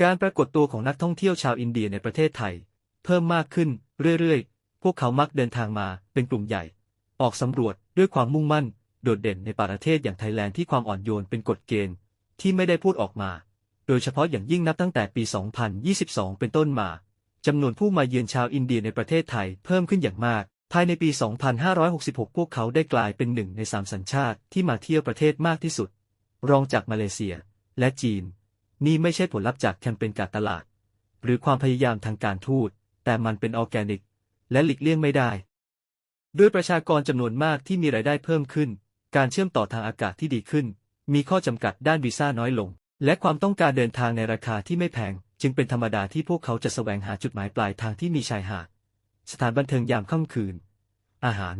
การปรากฏตัวของนักท่องเที่ยวชาวอินเดียในประเทศไทย เพิ่มมากขึ้นเรื่อยๆ พวกเขามักเดินทางมาเป็นกลุ่มใหญ่ ออกสำรวจด้วยความมุ่งมั่น โดดเด่นในประเทศอย่างไทยแลนด์ที่ความอ่อนโยนเป็นกฎเกณฑ์ที่ไม่ได้พูดออกมา โดยเฉพาะอย่างยิ่งนับตั้งแต่ปี 2022 เป็นต้นมาจำนวนผู้มาเยือนชาวอินเดียในประเทศไทยเพิ่มขึ้นอย่างมาก ภายในปี 2566 พวกเขาได้กลายเป็นหนึ่งในสามสัญชาติที่มาเที่ยวประเทศมากที่สุด รองจากมาเลเซีย และจีน นี่ไม่ใช่ผลลัพธ์จากแคมเปญการตลาด หรือความพยายามทางการทูต แต่มันเป็นออแกนิก และหลีกเลี่ยงไม่ได้ ด้วยประชากรจำนวนมากที่มีรายได้เพิ่มขึ้น การเชื่อมต่อทางอากาศที่ดีขึ้น มีข้อจำกัดด้านวีซ่าน้อยลง และความต้องการเดินทางในราคาที่ไม่แพง จึงเป็นธรรมดาที่พวกเขาจะแสวงหาจุดหมายปลายทางที่มีชายหาด สถานบันเทิงยามค่ำคืน อาหาร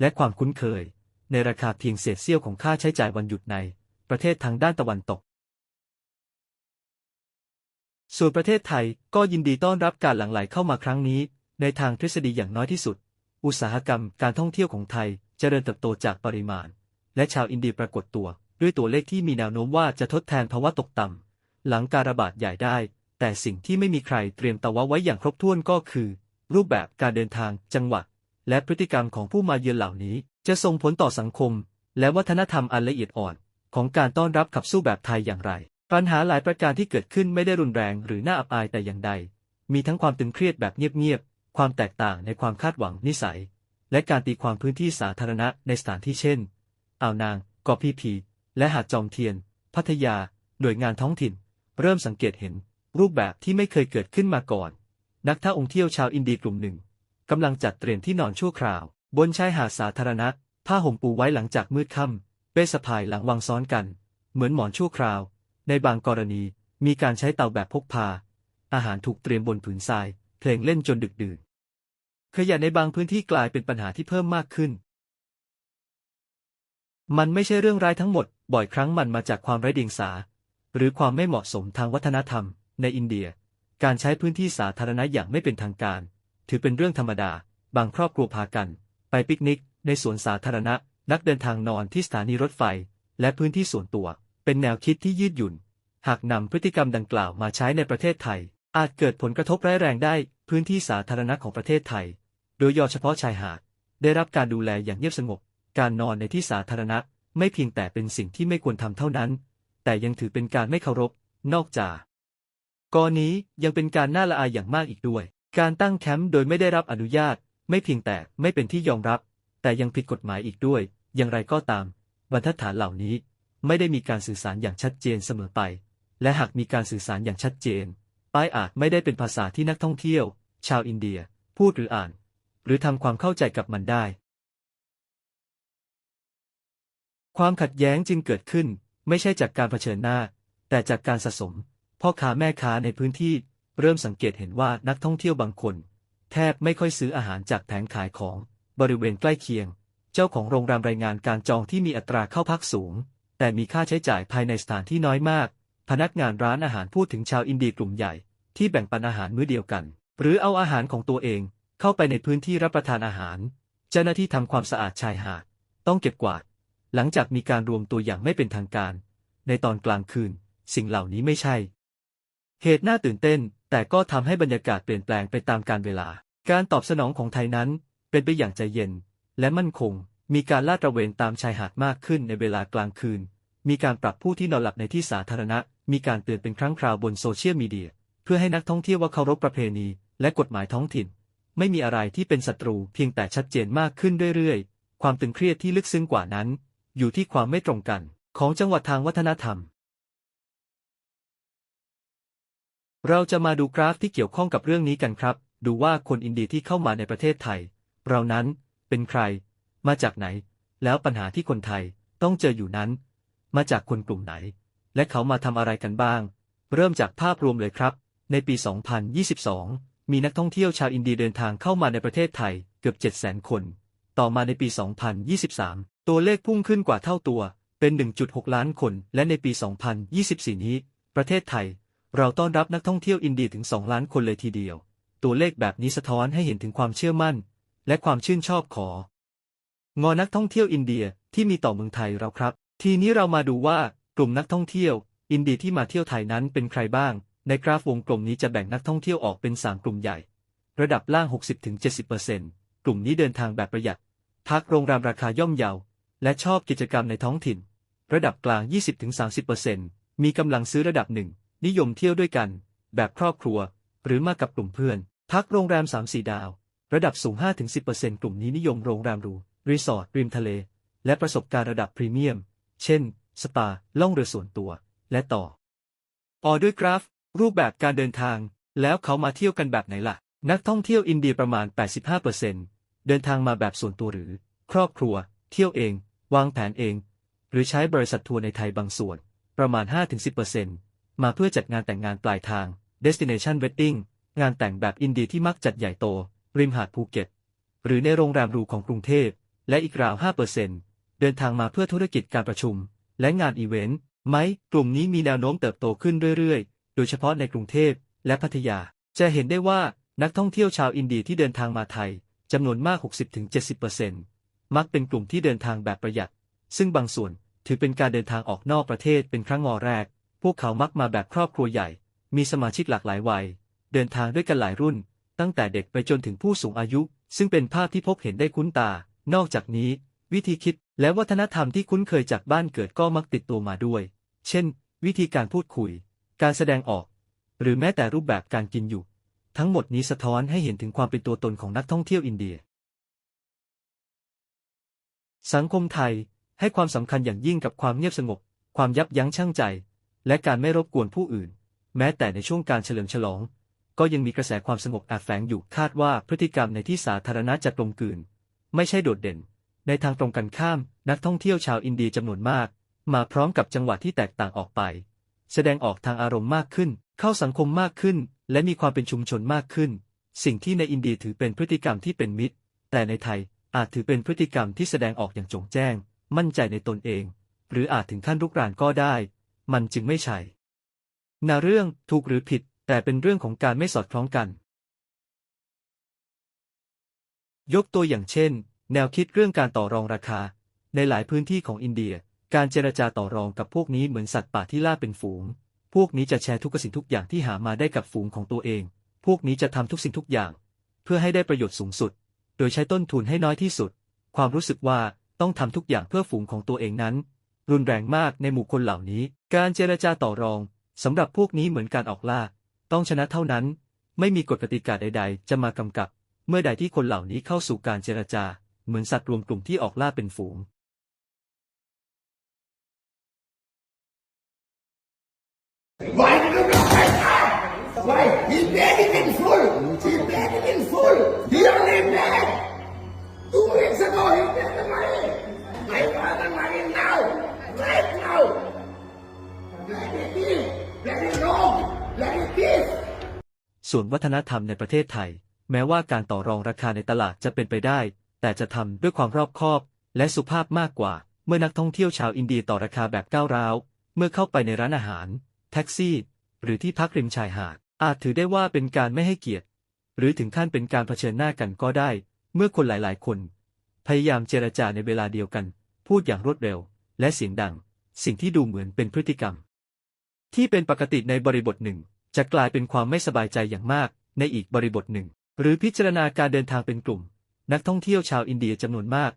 และความคุ้นเคย ในราคาเพียงเศษเสี้ยวของค่าใช้จ่ายวันหยุดใน ประเทศทางด้านตะวันตก ส่วนประเทศไทยก็ยินดีต้อนรับการหลั่งไหลเข้ามาครั้งนี้ ในทางทฤษฎีอย่างน้อยที่สุด อุตสาหกรรมการท่องเที่ยวของไทยจเจริญเติบโตจากปริมาณ และชาวอินเดียปรากฏตัว ด้วยตัวเลขที่มีแนวโน้มว่าจะทดแทนภาวะตกต่ำหลังการระบาดใหญ่ได้ แต่สิ่งที่ไม่มีใครเตรียมตัวไว้อย่างครบถ้วนก็คือ รูปแบบการเดินทางจังหวัด และพฤติกรรมของผู้มาเยือนเหล่านี้ จะส่งผลต่อสังคม และวัฒนธรรมอันละเอียดอ่อน ของการต้อนรับขับสู้แบบไทยอย่างไร ปัญหาหลายประการที่เกิดขึ้นไม่ได้รุนแรงหรือน่าอับอายแต่อย่างใด มีทั้งความตึงเครียดแบบเงียบๆ ความแตกต่างในความคาดหวังนิสัย และการตีความพื้นที่สาธารณะในสถานที่เช่น อ่าวนางกาะพีพี และหาดจอมเทียน พัทยา หน่วยงานท้องถิ่น เริ่มสังเกตเห็น รูปแบบที่ไม่เคยเกิดขึ้นมาก่อน นักท่องเที่ยวชาวอินเดียกลุ่มหนึ่งกำลังจัดเตรียมที่นอนชั่วคราว บนชายหาดสาธารณะผ้าห่มปูไว้หลังจากมืดค่ำเป้สะพายหลังวางซ้อนกัน เหมือนหมอนชั่วคราว ในบางกรณีมีการใช้เตาแบบพกพา อาหารถูกเตรียมบนผืนทราย เพลงเล่นจนดึกดื่น ขยะในบางพื้นที่กลายเป็นปัญหาที่เพิ่มมากขึ้น มันไม่ใช่เรื่องร้ายทั้งหมด บ่อยครั้งมันมาจากความไร้เดียงสา หรือความไม่เหมาะสมทางวัฒนธรรม ในอินเดีย การใช้พื้นที่สาธารณะอย่างไม่เป็นทางการ ถือเป็นเรื่องธรรมดา บางครอบครัวพากัน ไปปิกนิก ในสวนสาธารณะ นักเดินทางนอนที่สถานีรถไฟ และพื้นที่ส่วนตัว เป็นแนวคิดที่ยืดหยุ่น หากนำพฤติกรรมดังกล่าวมาใช้ในประเทศไทย อาจเกิดผลกระทบร้ายแรงได้พื้นที่สาธารณะของประเทศไทย โดยเฉพาะชายหาด ได้รับการดูแลอย่างเงียบสงบ การนอนในที่สาธารณะไม่เพียงแต่เป็นสิ่งที่ไม่ควรทำเท่านั้น แต่ยังถือเป็นการไม่เคารพ นอกจากกรณียังเป็นการน่าละอายอย่างมากอีกด้วย การตั้งแคมป์โดยไม่ได้รับอนุญาต ไม่เพียงแต่ไม่เป็นที่ยอมรับ แต่ยังผิดกฎหมายอีกด้วย อย่างไรก็ตาม บรรทัดฐานเหล่านี้ ไม่ได้มีการสื่อสารอย่างชัดเจนเสมอไป และหากมีการสื่อสารอย่างชัดเจน ป้ายอาจไม่ได้เป็นภาษาที่นักท่องเที่ยว ชาวอินเดีย พูดหรืออ่าน หรือทำความเข้าใจกับมันได้ ความขัดแย้งจึงเกิดขึ้น ไม่ใช่จากการเผชิญหน้า แต่จากการสะสม พ่อค้าแม่ค้าในพื้นที่เริ่มสังเกตเห็นว่านักท่องเที่ยวบางคน แทบไม่ค่อยซื้ออาหารจากแผงขายของบริเวณใกล้เคียง เจ้าของโรงแรมรายงานการจองที่มีอัตราเข้าพักสูง แต่มีค่าใช้จ่ายภายในสถานที่น้อยมาก พนักงานร้านอาหารพูดถึงชาวอินเดียกลุ่มใหญ่ ที่แบ่งปันอาหารมื้อเดียวกัน หรือเอาอาหารของตัวเองเข้าไปในพื้นที่รับประทานอาหาร เจ้าหน้าที่ทำความสะอาดชายหาด ต้องเก็บกวาด หลังจากมีการรวมตัวอย่างไม่เป็นทางการ ในตอนกลางคืน สิ่งเหล่านี้ไม่ใช่ เหตุน่าตื่นเต้น แต่ก็ทำให้บรรยากาศเปลี่ยนแปลงไปตามกาลเวลา การตอบสนองของไทยนั้น เป็นไปอย่างใจเย็น และมั่นคง มีการลาดตระเวนตามชายหาดมากขึ้นในเวลากลางคืน มีการปรับผู้ที่นอนหลับในที่สาธารณะ มีการเตือนเป็นครั้งคราวบนโซเชียลมีเดีย เพื่อให้นักท่องเที่ยวว่าเคารพประเพณี และกฎหมายท้องถิ่น ไม่มีอะไรที่เป็นศัตรูเพียงแต่ชัดเจนมากขึ้นเรื่อยๆ ความตึงเครียดที่ลึกซึ้งกว่านั้น อยู่ที่ความไม่ตรงกัน ของจังหวัดทางวัฒนธรรม เราจะมาดูกราฟที่เกี่ยวข้องกับเรื่องนี้กันครับ ดูว่าคนอินเดียที่เข้ามาในประเทศไทย เรานั้นเป็นใคร มาจากไหน แล้วปัญหาที่คนไทยต้องเจออยู่นั้น มาจากคนกลุ่มไหน และเขามาทำอะไรกันบ้าง เริ่มจากภาพรวมเลยครับ ในปี 2022 มีนักท่องเที่ยวชาวอินเดียเดินทางเข้ามาในประเทศไทยเกือบ 700,000 คน ต่อมาในปี 2023 ตัวเลขพุ่งขึ้นกว่าเท่าตัว เป็น 1.6 ล้านคน และในปี 2024 นี้ ประเทศไทย เราต้อนรับนักท่องเที่ยวอินเดียถึง 2 ล้านคนเลยทีเดียว ตัวเลขแบบนี้สะท้อนให้เห็นถึงความเชื่อมั่น และความชื่นชอบของ งอนักท่องเที่ยวอินเดียที่มีต่อเมืองไทยเราครับ ทีนี้เรามาดูว่ากลุ่มนักท่องเที่ยว อินเดียที่มาเที่ยวไทยนั้นเป็นใครบ้าง ในกราฟวงกลมนี้จะแบ่งนักท่องเที่ยวออกเป็น 3 กลุ่มใหญ่ ระดับล่าง 60-70%กลุ่มนี้เดินทางแบบประหยัด พักโรงแรมราคาย่อมเยา และชอบกิจกรรมในท้องถิ่น ระดับกลาง 20-30%มีกำลังซื้อระดับหนึ่งนิยมเที่ยวด้วยกัน แบบครอบครัว หรือมากับกลุ่มเพื่อน พักโรงแรม3-4ดาว ระดับสูง 5-10%กลุ่มนี้นิยมโรงแรมหรู รีสอร์ทริมทะเล และประสบการณ์ระดับพรีเมียม เช่น สปา ล่องเรือส่วนตัว และต่อ ออด้วยกราฟ รูปแบบการเดินทาง แล้วเขามาเที่ยวกันแบบไหนล่ะ นักท่องเที่ยวอินเดียประมาณ 85%เดินทางมาแบบส่วนตัวหรือ ครอบครัว เที่ยวเอง วางแผนเอง หรือใช้บริษัททัวร์ในไทยบางส่วน ประมาณ 5-10%มาเพื่อจัดงานแต่งงานปลายทาง destination wedding งานแต่งแบบอินเดียที่มักจัดใหญ่โต ริมหาดภูเก็ต หรือในโรงแรมรูของกรุงเทพ และอีกราว 5%เดินทางมาเพื่อธุรกิจการประชุม และงานอีเวนต์ไหม กลุ่มนี้มีแนวโน้มเติบโตขึ้นเรื่อยๆ โดยเฉพาะในกรุงเทพและพัทยา จะเห็นได้ว่านักท่องเที่ยวชาวอินเดียที่เดินทางมาไทยจำนวนมาก 60-70%มักเป็นกลุ่มที่เดินทางแบบประหยัด ซึ่งบางส่วนถือเป็นการเดินทางออกนอกประเทศเป็นครั้งงอแรก พวกเขามักมาแบบครอบครัวใหญ่ มีสมาชิกหลากหลายวัย เดินทางด้วยกันหลายรุ่น ตั้งแต่เด็กไปจนถึงผู้สูงอายุ ซึ่งเป็นภาพที่พบเห็นได้คุ้นตา นอกจากนี้ วิธีคิดและวัฒนธรรมที่คุ้นเคยจากบ้านเกิดก็มักติดตัวมาด้วย เช่น วิธีการพูดคุย การแสดงออก หรือแม้แต่รูปแบบการกินอยู่ ทั้งหมดนี้สะท้อนให้เห็นถึงความเป็นตัวตนของนักท่องเที่ยวอินเดีย สังคมไทยให้ความสำคัญอย่างยิ่งกับความเงียบสงบ ความยับยั้งชั่งใจ และการไม่รบกวนผู้อื่น แม้แต่ในช่วงการเฉลิมฉลอง ก็ยังมีกระแสความสงบแอบแฝงอยู่คาดว่าพฤติกรรมในที่สาธารณะจะกลมกลืน ไม่ใช่โดดเด่น ในทางตรงกันข้าม นักท่องเที่ยวชาวอินเดียจำนวนมาก มาพร้อมกับจังหวะที่แตกต่างออกไป แสดงออกทางอารมณ์มากขึ้น เข้าสังคมมากขึ้น และมีความเป็นชุมชนมากขึ้น สิ่งที่ในอินเดียถือเป็นพฤติกรรมที่เป็นมิตร แต่ในไทยอาจถือเป็นพฤติกรรมที่แสดงออกอย่างจงแจ้ง มั่นใจในตนเอง หรืออาจถึงขั้นรุกรานก็ได้ มันจึงไม่ใช่นาเรื่องถูกหรือผิด แต่เป็นเรื่องของการไม่สอดคล้องกัน ยกตัวอย่างเช่น แนวคิดเรื่องการต่อรองราคา ในหลายพื้นที่ของอินเดีย การเจรจาต่อรองกับพวกนี้เหมือนสัตว์ป่าที่ล่าเป็นฝูง พวกนี้จะแชร์ทุกสิ่งทุกอย่างที่หามาได้กับฝูงของตัวเอง พวกนี้จะทำทุกสิ่งทุกอย่าง เพื่อให้ได้ประโยชน์สูงสุด โดยใช้ต้นทุนให้น้อยที่สุด ความรู้สึกว่าต้องทำทุกอย่างเพื่อฝูงของตัวเองนั้น รุนแรงมากในหมู่คนเหล่านี้ การเจรจาต่อรองสำหรับพวกนี้เหมือนการออกล่า ต้องชนะเท่านั้น ไม่มีกฎกติกาใด ๆ จะมากำกับ เมื่อใดที่คนเหล่านี้เข้าสู่การเจรจา เหมือนสัตว์รวมกลุ่มที่ออกล่าเป็นฝูง Why did you not like that? Why? He made it in full. He made it in full. He only made. Two weeks ago he made the money. I want the money now. Right now. Let it be. Let it wrong. Let it be. ส่วนวัฒนธรรมในประเทศไทย แม้ว่าการต่อรองราคาในตลาดจะเป็นไปได้ แต่จะทำด้วยความรอบคอบ และสุภาพมากกว่า เมื่อนักท่องเที่ยวชาวอินเดียต่อราคาแบบก้าวร้าว เมื่อเข้าไปในร้านอาหาร แท็กซี่ หรือที่พักริมชายหาด อาจถือได้ว่าเป็นการไม่ให้เกียรติ หรือถึงขั้นเป็นการเผชิญหน้ากันก็ได้ เมื่อคนหลาย ๆ คน พยายามเจรจาในเวลาเดียวกัน พูดอย่างรวดเร็ว และเสียงดัง สิ่งที่ดูเหมือนเป็นพฤติกรรม ที่เป็นปกติในบริบทหนึ่ง จะกลายเป็นความไม่สบายใจอย่างมากในอีกบริบทหนึ่ง หรือพิจารณาการเดินทางเป็นกลุ่ม นักท่องเที่ยวชาวอินเดียจำนวนมาก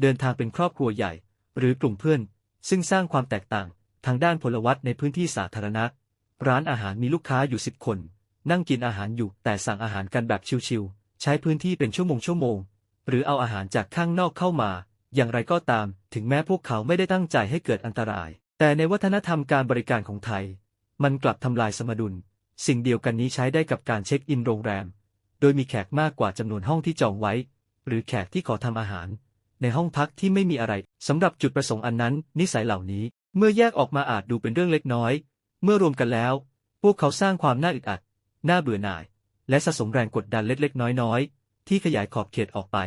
เดินทางเป็นครอบครัวใหญ่ หรือกลุ่มเพื่อน ซึ่งสร้างความแตกต่าง ทางด้านพลวัตในพื้นที่สาธารณะ ร้านอาหารมีลูกค้าอยู่สิบคน นั่งกินอาหารอยู่แต่สั่งอาหารกันแบบชิวๆใช้พื้นที่เป็นชั่วโมงชั่วโมง หรือเอาอาหารจากข้างนอกเข้ามา อย่างไรก็ตาม ถึงแม้พวกเขาไม่ได้ตั้งใจให้เกิดอันตราย แต่ในวัฒนธรรมการบริการของไทย มันกลับทำลายสมดุล สิ่งเดียวกันนี้ใช้ได้กับการเช็คอินโรงแรม โดยมีแขกมากกว่าจำนวนห้องที่จองไว้ หรือแขกที่ขอทำอาหาร ในห้องพักที่ไม่มีอะไรสำหรับจุดประสงค์อันนั้น นิสัยเหล่านี้ เมื่อแยกออกมาอาจดูเป็นเรื่องเล็กน้อย เมื่อรวมกันแล้ว พวกเขาสร้างความน่าอึดอัด น่าเบื่อหน่าย และสะสมแรงกดดันเล็กๆ น้อยๆ ที่ขยายขอบเขตออกไป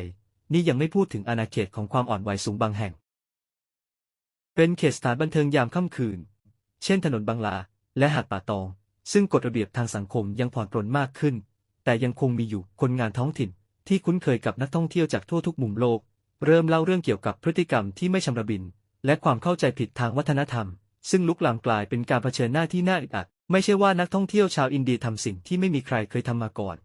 นี่ยังไม่พูดถึงอาณาเขตของความอ่อนไหวสูงบางแห่ง เป็นเขตสถานบันเทิงยามค่ำคืน เช่นถนนบางลา และหาดป่าตอง ซึ่งกฎระเบียบทางสังคมยังผ่อนปรนมากขึ้น แต่ยังคงมีอยู่คนงานท้องถิ่น ที่คุ้นเคยกับนักท่องเที่ยวจากทั่วทุกมุมโลก เริ่มเล่าเรื่องเกี่ยวกับพฤติกรรมที่ไม่ชำระบิน และความเข้าใจผิดทางวัฒนธรรม ซึ่งลุกลามกลายเป็นการเผชิญหน้าที่น่าอึดอัด ไม่ใช่ว่านักท่องเที่ยวชาวอินเดียทำสิ่งที่ไม่มีใครเคยทำมาก่อน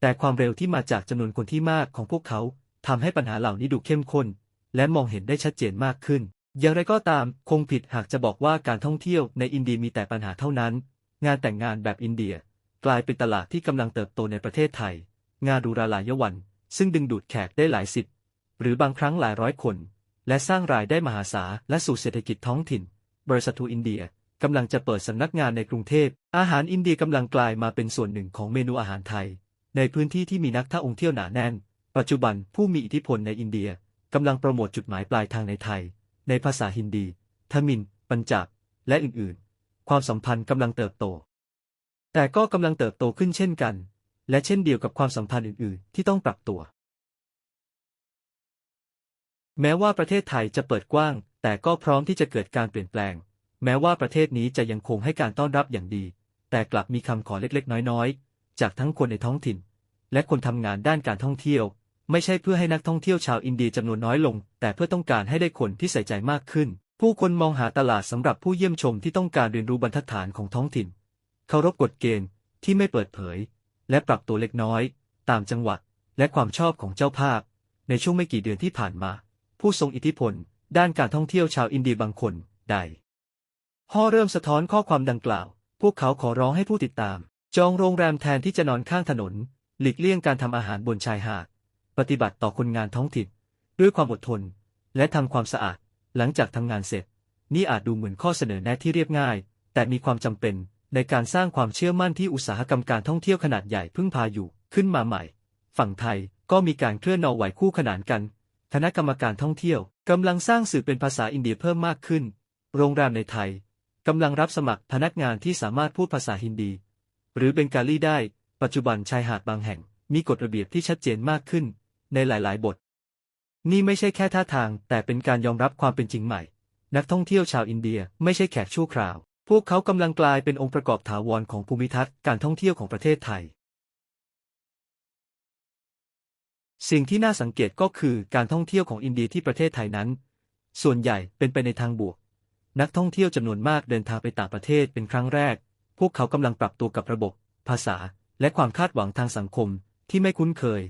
แต่ความเร็วที่มาจากจำนวนคนที่มากของพวกเขาทำให้ปัญหาเหล่านี้ดูเข้มข้น และมองเห็นได้ชัดเจนมากขึ้น อย่างไรก็ตามคงผิดหากจะบอกว่าการท่องเที่ยวในอินเดียมีแต่ปัญหาเท่านั้น งานแต่งงานแบบอินเดีย กลายเป็นตลาดที่กำลังเติบโตในประเทศไทย งานดูราลายวัน ซึ่งดึงดูดแขกได้หลายสิบ หรือบางครั้งหลายร้อยคน และสร้างรายได้มหาศาลและสู่เศรษฐกิจท้องถิ่น บริษัททูอินเดียกำลังจะเปิดสำนักงานในกรุงเทพ อาหารอินเดียกำลังกลายมาเป็นส่วนหนึ่งของเมนูอาหารไทย ในพื้นที่ที่มีนักท่องเที่ยวหนาแน่น ปัจจุบันผู้มีอิทธิพลในอินเดียกำลังโปรโมทจุดหมายปลายทางในไทย ในภาษาฮินดี ทมิน ปัญจาบและอื่นๆ ความสัมพันธ์กำลังเติบโต แต่ก็กำลังเติบโตขึ้นเช่นกัน และเช่นเดียวกับความสัมพันธ์อื่น ๆ ที่ต้องปรับตัว แม้ว่าประเทศไทยจะเปิดกว้าง แต่ก็พร้อมที่จะเกิดการเปลี่ยนแปลง แม้ว่าประเทศนี้จะยังคงให้การต้อนรับอย่างดี แต่กลับมีคำขอเล็ก ๆ น้อย ๆ จากทั้งคนในท้องถิ่น และคนทำงานด้านการท่องเที่ยว ไม่ใช่เพื่อให้นักท่องเที่ยวชาวอินเดียจำนวนน้อยลง แต่เพื่อต้องการให้ได้คนที่ใส่ใจมากขึ้น ผู้คนมองหาตลาดสำหรับผู้เยี่ยมชมที่ต้องการเรียนรู้บรรทัดฐานของท้องถิ่น เคารพกฎเกณฑ์ที่ไม่เปิดเผย และปรับตัวเล็กน้อย ตามจังหวัดและความชอบของเจ้าภาพ ในช่วงไม่กี่เดือนที่ผ่านมา ผู้ทรงอิทธิพล ด้านการท่องเที่ยวชาวอินเดียบางคนได้ห่อเริ่มสะท้อนข้อความดังกล่าว พวกเขาขอร้องให้ผู้ติดตาม จองโรงแรมแทนที่จะนอนข้างถนน หลีกเลี่ยงการทำอาหารบนชายหาด ปฏิบัติต่อคนงานท้องถิ่น ด้วยความอดทน และทำความสะอาด หลังจากทำงานเสร็จ นี่อาจดูเหมือนข้อเสนอแนะที่เรียบง่าย แต่มีความจำเป็น ในการสร้างความเชื่อมั่นที่อุตสาหกรรมการท่องเที่ยวขนาดใหญ่พึ่งพาอยู่ขึ้นมาใหม่ ฝั่งไทยก็มีการเคลื่อนนอไหวคู่ขนานกัน คณะกรรมการท่องเที่ยวกำลังสร้างสื่อเป็นภาษาอินเดียเพิ่มมากขึ้น โรงแรมในไทยกำลังรับสมัครพนักงานที่สามารถพูดภาษาฮินดี หรือเบงกาลีได้ ปัจจุบันชายหาดบางแห่ง มีกฎระเบียบที่ชัดเจนมากขึ้น ในหลาย ๆ บท นี่ไม่ใช่แค่ท่าทาง แต่เป็นการยอมรับความเป็นจริงใหม่ นักท่องเที่ยวชาวอินเดียไม่ใช่แขกชั่วคราว พวกเขากำลังกลายเป็นองค์ประกอบถาวรของภูมิทัศน์การท่องเที่ยวของประเทศไทย สิ่งที่น่าสังเกตก็คือการท่องเที่ยวของอินเดียที่ประเทศไทยนั้น ส่วนใหญ่เป็นไปในทางบวก นักท่องเที่ยวจำนวนมากเดินทางไปต่างประเทศเป็นครั้งแรก พวกเขากำลังปรับตัวกับระบบ ภาษา และความคาดหวังทางสังคมที่ไม่คุ้นเคย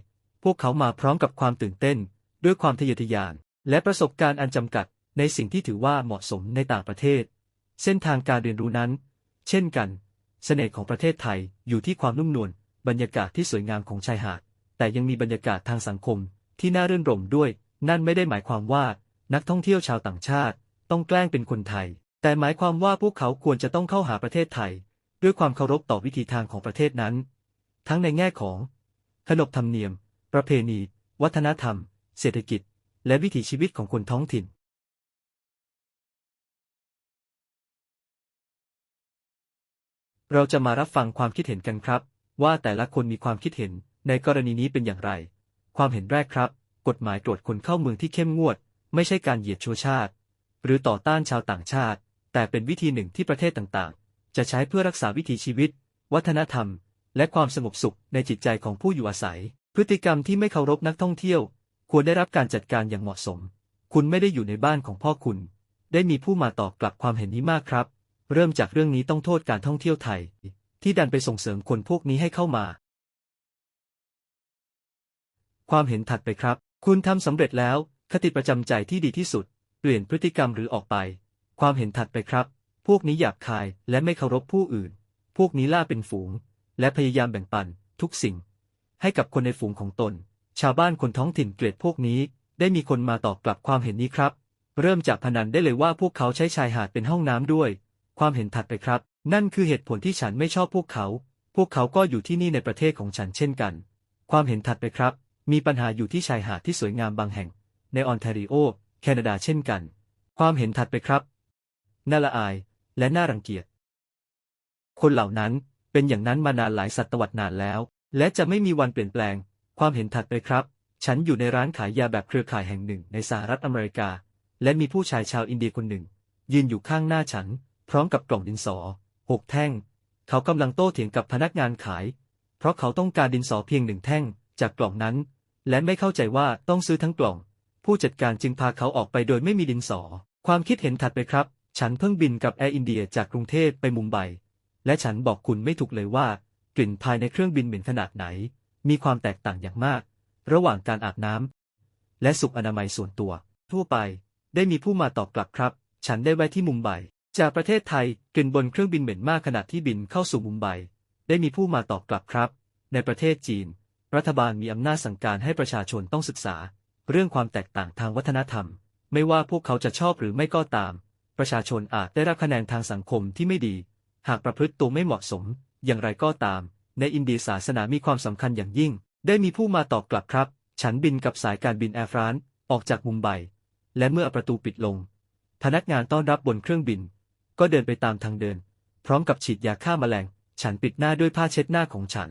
พวกเขามาพร้อมกับความตื่นเต้น ด้วยความทะเยอทะยาน และประสบการณ์อันจำกัด ในสิ่งที่ถือว่าเหมาะสมในต่างประเทศ เส้นทางการเรียนรู้นั้น เช่นกัน เสน่ห์ของประเทศไทยอยู่ที่ความนุ่มนวลบรรยากาศที่สวยงามของชายหาด แต่ยังมีบรรยากาศทางสังคมที่น่ารื่นรมด้วย นั่นไม่ได้หมายความว่า นักท่องเที่ยวชาวต่างชาติ ต้องแกล้งเป็นคนไทย แต่หมายความว่าพวกเขาควรจะต้องเข้าหาประเทศไทย ด้วยความเคารพต่อวิถีทางของประเทศนั้น ทั้งในแง่ของขนบธรรมเนียม ประเพณี วัฒนธรรม เศรษฐกิจ และวิถีชีวิตของคนท้องถิ่น เราจะมารับฟังความคิดเห็นกันครับ ว่าแต่ละคนมีความคิดเห็นในกรณีนี้เป็นอย่างไร ความเห็นแรกครับ กฎหมายตรวจคนเข้าเมืองที่เข้มงวด ไม่ใช่การเหยียดชัวชาติ หรือต่อต้านชาวต่างชาติ แต่เป็นวิธีหนึ่งที่ประเทศต่างๆ จะใช้เพื่อรักษาวิถีชีวิต วัฒนธรรม และความสงบสุขในจิตใจของผู้อยู่อาศัย พฤติกรรมที่ไม่เคารพนักท่องเที่ยว ควรได้รับการจัดการอย่างเหมาะสม คุณไม่ได้อยู่ในบ้านของพ่อคุณ ได้มีผู้มาตอบกลับความเห็นนี้มากครับ เริ่มจากเรื่องนี้ต้องโทษการท่องเที่ยวไทย ที่ดันไปส่งเสริมคนพวกนี้ให้เข้ามา ความเห็นถัดไปครับ คุณทำสำเร็จแล้ว คติประจำใจที่ดีที่สุด เปลี่ยนพฤติกรรมหรือออกไป ความเห็นถัดไปครับ พวกนี้หยาบคายและไม่เคารพผู้อื่น พวกนี้ล่าเป็นฝูง และพยายามแบ่งปัน ทุกสิ่ง ให้กับคนในฝูงของตน ชาวบ้านคนท้องถิ่นเกลียดพวกนี้ ได้มีคนมาตอบกลับความเห็นนี้ครับ เริ่มจากพนันได้เลยว่าพวกเขาใช้ชายหาดเป็นห้องน้ำด้วย ความเห็นถัดไปครับ นั่นคือเหตุผลที่ฉันไม่ชอบพวกเขา พวกเขาก็อยู่ที่นี่ในประเทศของฉันเช่นกัน ความเห็นถัดไปครับ มีปัญหาอยู่ที่ชายหาดที่สวยงามบางแห่ง ในออนแทรีโอ แคนาดาเช่นกัน ความเห็นถัดไปครับ น่าละอาย และน่ารังเกียจ คนเหล่านั้นเป็นอย่างนั้นมานานหลายศตวรรษนานแล้ว และจะไม่มีวันเปลี่ยนแปลง ความเห็นถัดไปครับ ฉันอยู่ในร้านขายยาแบบเครือข่ายแห่งหนึ่งในสหรัฐอเมริกา และมีผู้ชายชาวอินเดียคนหนึ่ง ยืนอยู่ข้างหน้าฉัน พร้อมกับกล่องดินสอหกแท่ง เขากำลังโต้เถียงกับพนักงานขาย เพราะเขาต้องการดินสอเพียงหนึ่งแท่งจากกล่องนั้น และไม่เข้าใจว่าต้องซื้อทั้งกล่อง ผู้จัดการจึงพาเขาออกไปโดยไม่มีดินสอ ความคิดเห็นถัดไปครับ ฉันเพิ่งบินกับแอร์อินเดียจากกรุงเทพไปมุมไบ และฉันบอกคุณไม่ถูกเลยว่า กลิ่นภายในเครื่องบินเหม็นขนาดไหน มีความแตกต่างอย่างมาก ระหว่างการอาบน้ำและสุขอนามัยส่วนตัว ทั่วไป ได้มีผู้มาตอบกลับครับ ฉันได้แวะที่มุมไบ จากประเทศไทยกินบนเครื่องบินเหม็นมากขณะที่บินเข้าสู่มุมไบ ได้มีผู้มาตอบกลับครับ ในประเทศจีน รัฐบาลมีอำนาจสั่งการให้ประชาชนต้องศึกษา เรื่องความแตกต่างทางวัฒนธรรม ไม่ว่าพวกเขาจะชอบหรือไม่ก็ตาม ประชาชนอาจได้รับคะแนนทางสังคมที่ไม่ดี หากประพฤติตัวไม่เหมาะสม อย่างไรก็ตาม ในอินเดียศาสนามีความสำคัญอย่างยิ่ง ได้มีผู้มาตอบกลับครับ ฉันบินกับสายการบินแอร์ฟรานซ์ออกจากมุมไบ และเมื่อประตูปิดลง พนักงานต้อนรับบนเครื่องบิน ก็เดินไปตามทางเดิน พร้อมกับฉีดยาฆ่าแมลง ฉันปิดหน้าด้วยผ้าเช็ดหน้าของฉัน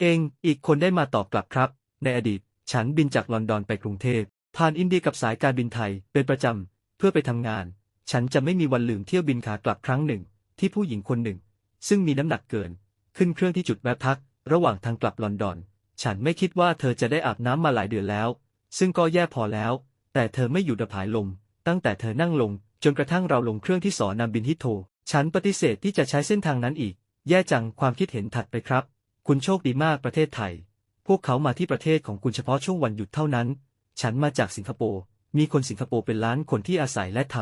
เองอีกคนได้มาตอบกลับครับ ในอดีต ฉันบินจากลอนดอนไปกรุงเทพผ่านอินเดียกับสายการบินไทยเป็นประจำเพื่อไปทำงาน ฉันจะไม่มีวันลืมเที่ยวบินขากลับครั้งหนึ่ง ที่ผู้หญิงคนหนึ่ง ซึ่งมีน้ำหนักเกิน ขึ้นเครื่องที่จุดแวะพัก ระหว่างทางกลับลอนดอน ฉันไม่คิดว่าเธอจะได้อาบน้ำมาหลายเดือนแล้ว ซึ่งก็แย่พอแล้ว แต่เธอไม่หยุดระผายลม ตั้งแต่เธอนั่งลง จนกระทั่งเราลงเครื่องที่สอนำบินฮิตโท ฉันปฏิเสธที่จะใช้เส้นทางนั้นอีก แย่จังความคิดเห็นถัดไปครับ คุณโชคดีมากประเทศไทย พวกเขามาที่ประเทศของคุณเฉพาะช่วงวันหยุดเท่านั้น ฉันมาจากสิงคโปร์ มีคนสิงคโปร์เป็นล้านคนที่อาศัยและท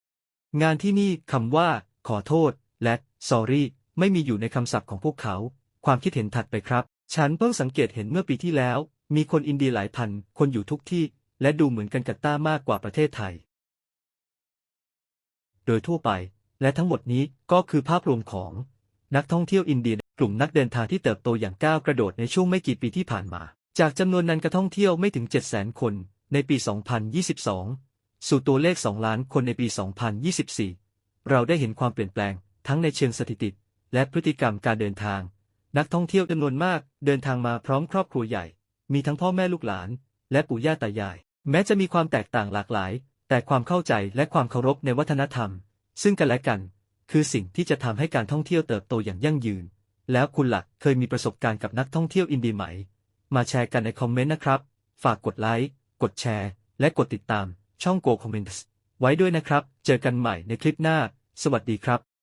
ำงานที่นี่คำว่า ขอโทษ และ sorry ไม่มีอยู่ในคำศัพท์ของพวกเขา ความคิดเห็นถัดไปครับ ฉันเพิ่งสังเกตเห็นเมื่อปีที่แล้ว มีคนอินเดียหลายพัน คนอยู่ทุกที่ และดูเหมือนกันกับตตามากกว่าประเทศไทย โดยทั่วไป และทั้งหมดนี้ก็คือภาพรวมของนักท่องเที่ยวอินเดียกลุ่มนักเดินทางที่เติบโตอย่างก้าวกระโดดในช่วงไม่กี่ปีที่ผ่านมา จากจำนวนนันกท่องเที่ยวไม่ถึง 700,000 คนในปี 2022 สู่ตัวเลข 2 ล้านคนในปี 2024 เราได้เห็นความเปลี่ยนแปลงทั้งในเชิงสถิติ และพฤติกรรมการเดินทาง นักท่องเที่ยวจำนวนมากเดินทางมาพร้อมครอบครัวใหญ่ มีทั้งพ่อแม่ลูกหลาน และปู่ย่าตายาย แม้จะมีความแตกต่างหลากหลาย แต่ความเข้าใจและความเคารพในวัฒนธรรม ซึ่งกันและกัน คือสิ่งที่จะทำให้การท่องเที่ยวเติบโตอย่างยั่งยืน แล้วคุณหลักเคยมีประสบการณ์กับนักท่องเที่ยวอินเดียไหม มาแชร์กันในคอมเมนต์นะครับ ฝากกดไลค์กดแชร์ และกดติดตามช่อง Go Comments ไว้ด้วยนะครับ เจอกันใหม่ในคลิปหน้า สวัสดีครับ